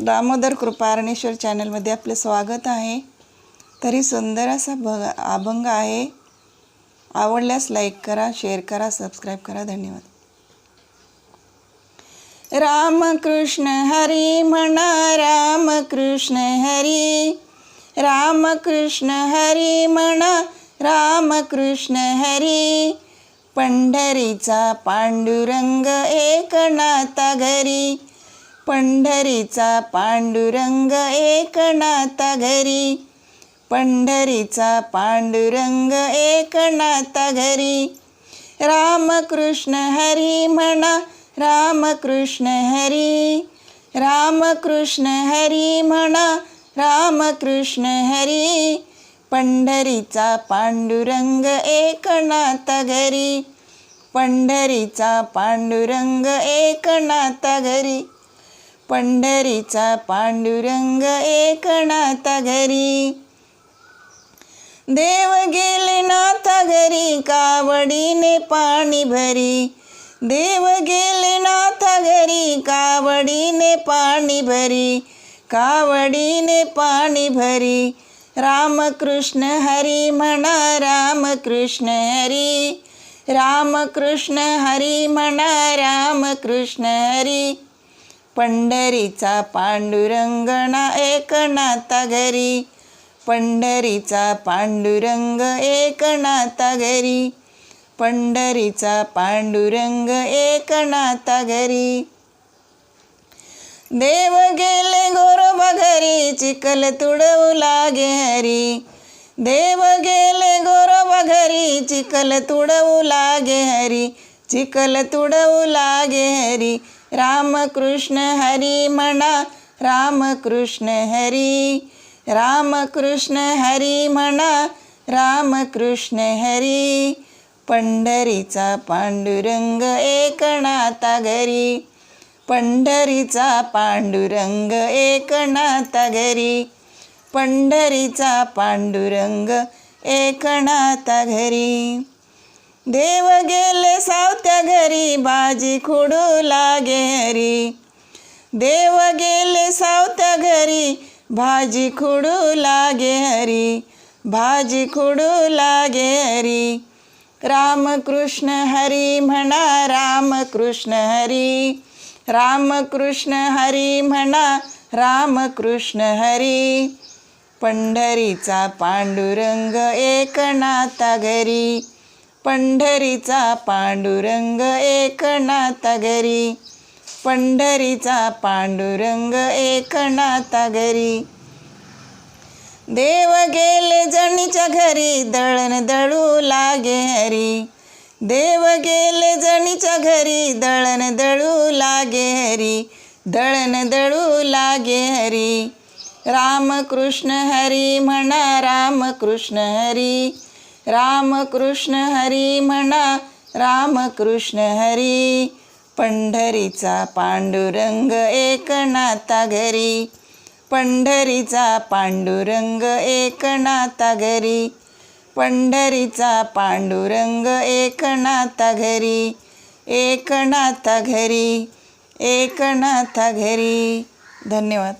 दामोदर कृपारणेश्वर चॅनलमध्ये आपले स्वागत आहे. तरी सुंदर असा भग अभंग आहे. आवडल्यास लाईक करा शेअर करा सबस्क्राईब करा. धन्यवाद. रामकृष्ण हरी म्हणा रामकृष्ण हरी. रामकृष्ण हरी म्हणा रामकृष्ण हरी. पंढरीचा पांडुरंग एकनाथा घरी. पंढरीचा पांडुरंग एकनाथ घरी. पंढरीचा पांडुरंग एकनाथ घरी. रामकृष्ण हरी म्हणा रामकृष्ण हरी. रामकृष्ण हरी म्हणा रामकृष्ण हरी. पंढरीचा पांडुरंग एकनाथ घरी. पंढरीचा पांडुरंग एकनाथ घरी. पंढरीचा पांडुरंग एकनाथा घरी. देव गेले नाथ घरी कावडीने पाणी भरी. देव गेले नाथ घरी कावडीने पाणी भरी. कावडीने पाणी भरी. रामकृष्ण हरी म्हणा रामकृष्ण हरी. रामकृष्ण हरी म्हणा रामकृष्ण हरी. पंढरीचा पांडुरंगणा एकनाथा घरी. पंढरीचा पांडुरंग एकनाथा घरी. पंढरीचा पांडुरंग एकनाथा घरी. देव गेले गोरोबा घरी चिखल तुडवू लागे हरी. देव गेले गोरोबा घरी चिखल तुडवू लागे हरी. चिखल तुडवू लागे हरी. रामकृष्ण हरी म्हणा रामकृष्ण हरी रामकृष्ण हरी म्हणा रामकृष्ण हरी. पंढरीचा पांडुरंग एकनाथा घरी पंढरीचा पांडुरंग एकनाथा घरी पंढरीचा पांडुरंग एकनाथा घरी. देव गेले सावत्या घरी भाजी खुडू लागे हरी. देव गेले सावत्या घरी भाजी खुडू लागे हरी. भाजी खुडू लागे हरी. रामकृष्ण हरी म्हणा रामकृष्ण हरी. रामकृष्ण हरी म्हणा रामकृष्ण हरी. पंढरीचा पांडुरंग एकनाथा घरी. पंढरीचा पांडुरंग एकनाथा घरी. पंढरीचा पांडुरंग एकनाथा घरी. देव गेले जणीच्या घरी दळण दळू लागे हरी. देव गेले जणीच्या घरी दळण दळू लागे हरी. दळण दळू लागे हरी. रामकृष्ण हरी म्हणा रामकृष्ण हरी. रामकृष्ण हरी म्हणा रामकृष्ण हरी. पंढरीचा पांडुरंग एकनाथा घरी. पंढरीचा पांडुरंग एकनाथा घरी. पंढरीचा पांडुरंग एकनाथा घरी. एकनाथा घरी एकनाथा घरी. धन्यवाद.